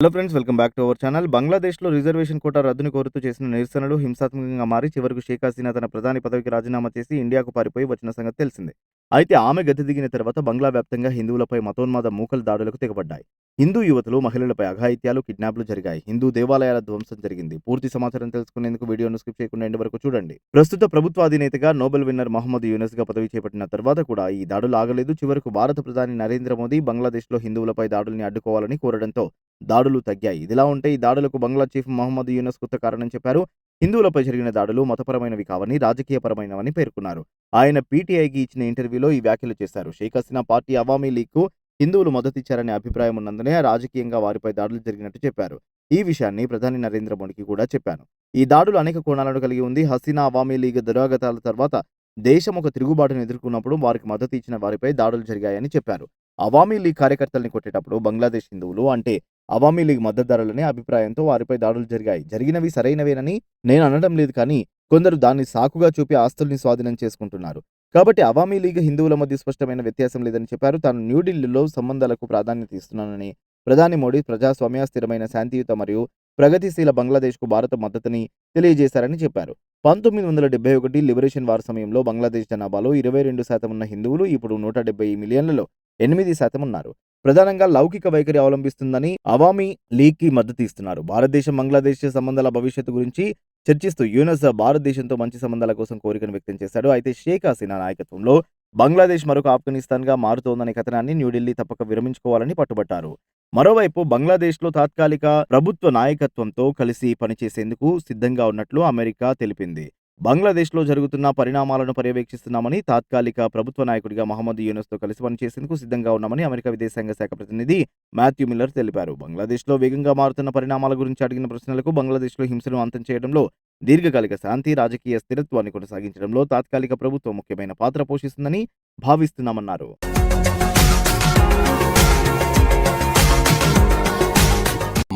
Hello friends welcome back to our channel బంగ్లాదేశ్లో reservation quota రద్దును కోరుతూ చేసిన నిరసనలు హింసాత్మకంగా మారి చివరకు షేక్ హసీనా తన ప్రధాని పదవికి రాజీనామా చేసి ఇండియాకు పారిపోయి వచ్చిన సంగతి తెలిసిందే. అయితే ఆమె గతి దిగిన తర్వాత బంగ్లా వ్యాప్తంగా హిందువులపై మతోన్మాద మూకల దాడులకు తెగబడ్డాయి. హిందూ యువతులు మహిళలపై అఘాయిత్యాలు కిడ్నాప్లు జరిగాయి. హిందూ దేవాలయాల ధ్వంసం జరిగింది. పూర్తి సమాచారం తెలుసుకునేందుకు వీడియోను స్కిప్ చేయకుండా ఎండ్ వరకు చూడండి. ప్రస్తుత ప్రభుత్వ అధినేతగా నోబెల్ విన్నర్ మహమ్మద్ యూనస్గా పదవి చేపట్టిన తర్వాత కూడా ఈ దాడులు ఆగలేదు. చివరకు భారత ప్రధాని నరేంద్ర మోదీ బంగ్లాదేశ్లో హిందువులపై దాడుల్ని అడ్డుకోవాలని కోరడంతో దాడులు తగ్గాయి. ఇదిలా ఉంటే ఈ దాడులకు బంగ్లా చీఫ్ మహమ్మద్ యూనస్ కొత్త కారణం చెప్పారు. హిందువులపై జరిగిన దాడులు మతపరమైనవి కావని రాజకీయపరమైనవని పేర్కొన్నారు. ఆయన పీటీఐకి ఇచ్చిన ఇంటర్వ్యూలో ఈ వ్యాఖ్యలు చేశారు. షేక్ హసీనా పార్టీ అవామీ లీగ్కు హిందువులు మద్దతిచ్చారనే అభిప్రాయం ఉన్నందునే రాజకీయంగా వారిపై దాడులు జరిగినట్టు చెప్పారు. ఈ విషయాన్ని ప్రధాని నరేంద్ర మోడీకి కూడా చెప్పాను. ఈ దాడులు అనేక కోణాలను కలిగి ఉంది. హసీనా అవామీ లీగ్ దురాగతాల తర్వాత దేశం ఒక తిరుగుబాటును ఎదుర్కొన్నప్పుడు వారికి మద్దతు ఇచ్చిన వారిపై దాడులు జరిగాయని చెప్పారు. అవామీ లీగ్ కార్యకర్తల్ని కొట్టేటప్పుడు బంగ్లాదేశ్ హిందువులు అంటే అవామీ లీగ్ మద్దతుదారులనే అభిప్రాయంతో వారిపై దాడులు జరిగాయి. జరిగినవి సరైనవేనని నేను అనడం లేదు కానీ కొందరు దాన్ని సాకుగా చూపి ఆస్తుల్ని స్వాధీనం చేసుకుంటున్నారు. కాబట్టి అవామీ లీగ్ హిందువుల మధ్య స్పష్టమైన వ్యత్యాసం లేదని చెప్పారు. తాను న్యూఢిల్లీలో సంబంధాలకు ప్రాధాన్యత ఇస్తున్నానని ప్రధాని మోడీ ప్రజాస్వామ్య స్థిరమైన శాంతియుత మరియు ప్రగతిశీల బంగ్లాదేశ్కు భారత మద్దతుని తెలియజేశారని చెప్పారు. పంతొమ్మిది వందల డెబ్బై ఒకటి లిబరేషన్ వార్ సమయంలో బంగ్లాదేశ్ జనాభాలో ఇరవై రెండు శాతం ఉన్న హిందువులు ఇప్పుడు నూట డెబ్బై మిలియన్లలో ఎనిమిది శాతం ఉన్నారు. ప్రధానంగా లౌకిక వైఖరి అవలంబిస్తుందని అవామీ లీగ్కి మద్దతు ఇస్తున్నారు. భారతదేశం బంగ్లాదేశ్ సంబంధాల భవిష్యత్తు గురించి చర్చిస్తూ యూనస్ భారతదేశంతో మంచి సంబంధాల కోసం కోరికను వ్యక్తం చేశాడు. అయితే షేక్ హసీనా నాయకత్వంలో బంగ్లాదేశ్ మరొక ఆఫ్ఘనిస్తాన్గా మారుతోందనే కథనాన్ని న్యూఢిల్లీ తప్పక విరమించుకోవాలని పట్టుబట్టారు. మరోవైపు బంగ్లాదేశ్లో తాత్కాలిక ప్రభుత్వ నాయకత్వంతో కలిసి పనిచేసేందుకు సిద్ధంగా ఉన్నట్లు అమెరికా తెలిపింది. బంగ్లాదేశ్లో జరుగుతున్న పరిణామాలను పర్యవేక్షిస్తున్నామని తాత్కాలిక ప్రభుత్వ నాయకుడిగా మహమ్మద్ యూనస్తో కలిసి పనిచేసేందుకు సిద్ధంగా ఉన్నామని అమెరికా విదేశాంగ శాఖ ప్రతినిధి మాథ్యూ మిల్లర్ తెలిపారు. బంగ్లాదేశ్లో వేగంగా మారుతున్న పరిణామాల గురించి అడిగిన ప్రశ్నలకు బంగ్లాదేశ్లో హింసను అంతం చేయడంలో దీర్ఘకాలిక శాంతి రాజకీయ స్థిరత్వాన్ని కొనసాగించడంలో తాత్కాలిక ప్రభుత్వం ముఖ్యమైన పాత్ర పోషిస్తుందని భావిస్తున్నామన్నారు.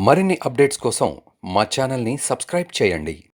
మరిన్ని అప్డేట్స్ కోసం మా ఛానల్ని సబ్స్క్రైబ్ చేయండి.